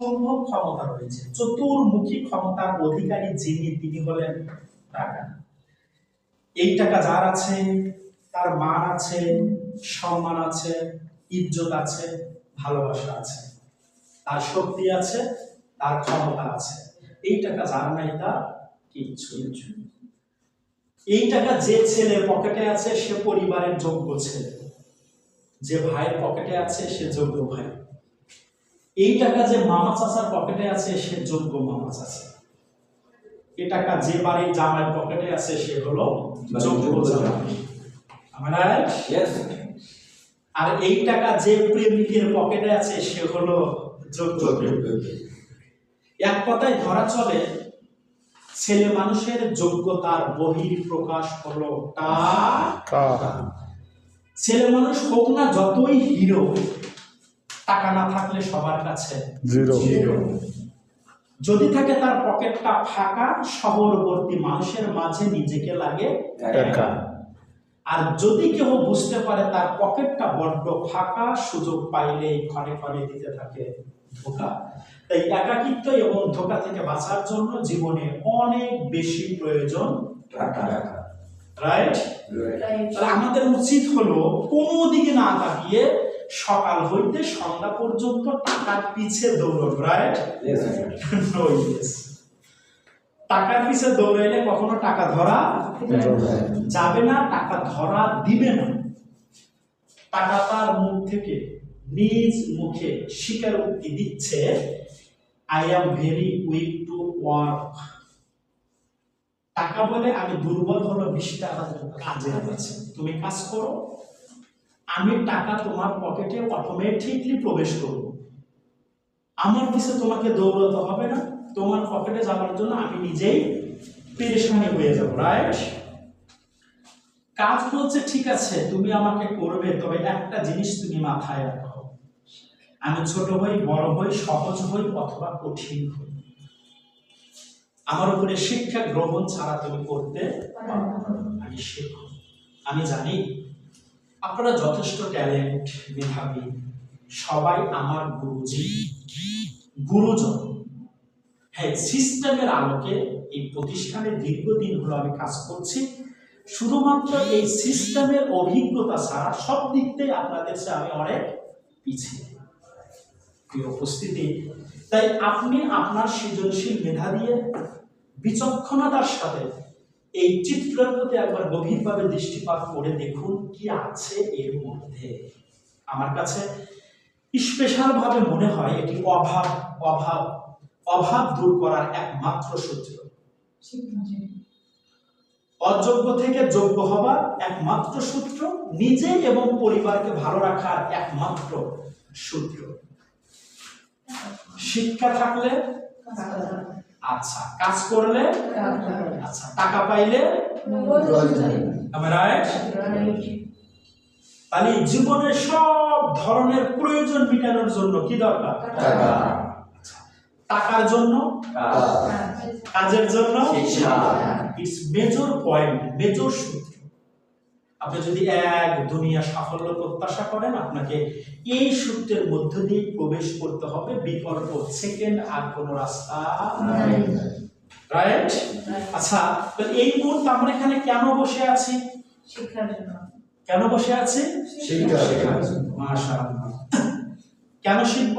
সম্ভব ক্ষমতা রয়েছে। চতুর্মুখী ক্ষমতার অধিকারী যিনি, তিনি হলেন টাকা এই টাকা যার আছে, তার মান আছে, সম্মান আছে, ইজ্জত আছে, ভালোবাসা আছে। তার শক্তি আছে, তার ক্ষমতা আছে। এই টাকা যার নাই, তার কিচ্ছু। এই টাকা যে ছেলে পকেটে আছে, সে পরিবারের যোগ্য ছেলে। যে ভাইয়ের পকেটে আছে, সে যোগ্য ভাই। এই টাকা যে মামা চাচার পকেটে আছে সে যোগ্য মামা চাচা। এই টাকা যে বাড়ির জামাইয়ের পকেটে আছে সে হলো যোগ্য জামাই। আমরা আর এই টাকা যে প্রেমিকের পকেটে আছে সে হলো যোগ্য প্রেমিক। এক কথায় ধরা চলে ছেলে মানুষের যোগ্যতার বহির প্রকাশ হলো টাকা ছেলে মানুষ হোক না যতই হিরো টাকা না থাকলে সবার কাছে জিরো। যদি থাকে তার পকেটটা ফাঁকা শহরবর্তী মানুষের মাঝে নিজেকে লাগে একা। আর যদি কেউ বুঝতে পারে তার পকেটটা বড্ড ফাঁকা সুযোগ পাইলে ক্ষণে ক্ষণে দিতে থাকে ধোকা। তাই একাকিত্ব এবং ধোকা থেকে বাঁচার জন্য জীবনে অনেক বেশি প্রয়োজন টাকা। রাইট আমাদের উচিত হলো কোনো দিকে না তাকিয়ে সকাল হইতে সন্ধ্যা পর্যন্ত টাকার পিছে দৌড়ানো রাইট. টাকার পিছে দৌড়াইলে কখনো টাকা ধরা যাবে না টাকা ধরা দিবে না। টাকা তার মুখ থেকে নিজ মুখে স্বীকারোক্তি দিচ্ছে I am very weak to work টাকা বলে আমি দুর্বল হলো বিশটা কাজের আছে তুমি কাজ করো আমি টাকা তোমার পকেটে অটোমেটিকলি প্রবেশ করব। আমার পিছে তোমাকে দৌড়াতে হবে না। তোমার পকেটে যাওয়ার জন্য আমি নিজেই পেরেশানি হয়ে যাব রাইট কাজ বলছে, ঠিক আছে, তুমি আমাকে করবে, তবে একটা জিনিস তুমি মাথায় রাখো। আমি ছোট হই, বড় হই, সহজ হই অথবা কঠিন হই। আমার উপরে শিক্ষা গ্রহণ ছাড়া তুমি করতে আমি শেখো আমি জানি আপনারা যথেষ্ট ট্যালেন্ট মেধাবী। সবাই আমার গুরুজি। গুরুজন। হ্যাঁ সিস্টেমের আলোকে এই প্রতিষ্ঠানে দীর্ঘদিন হলো আমি কাজ করছি। শুধুমাত্র এই সিস্টেমের অভিজ্ঞতা ছাড়া সব দিক থেকে আপনাদের চেয়ে আমি অনেক পিছিয়ে। উপস্থিতি। তাই আপনি আপনার সৃজনশীল মেধা দিয়ে বিচক্ষণতার সাথে এই চিত্রের প্রতি একবার গভীরভাবে দৃষ্টিপাত করে দেখুন কি আছে এর মধ্যে। আমার কাছে স্পেশাল ভাবে মনে হয় এটি অভাব অভাব অভাব দূর করার একমাত্র সূত্র। অযোগ্য থেকে যোগ্য হবার একমাত্র সূত্র, নিজে এবং পরিবারকে ভালো রাখার একমাত্র সূত্র। শিক্ষা থাকলে আচ্ছা কাজ করলে? আচ্ছা টাকা পাইলে? তাহলে জীবনের সব ধরনের প্রয়োজন মেটানোর জন্য কি দরকার? আচ্ছা, টাকার জন্য? কাজের জন্য? ইটস মেজর পয়েন্ট মেজর সূত্র। আপনি যদি এক দুনিয়া সাফল্য প্রত্যাশা করেন আপনাকে এই সূত্রের মধ্য দিয়ে প্রবেশ করতে হবে। বিকল্প সেকেন্ড আর কোনো রাস্তা নাই। রাইট আচ্ছা তো এই মুহূর্তে আমরা এখানে কেন বসে আছি? কেন বসে আছি? কেন শিখব.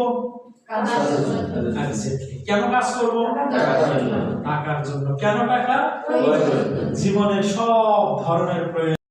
কেন কাজ করব? টাকার জন্য। কেন টাকা। জীবনের সব ধরনের প্রয়োজন।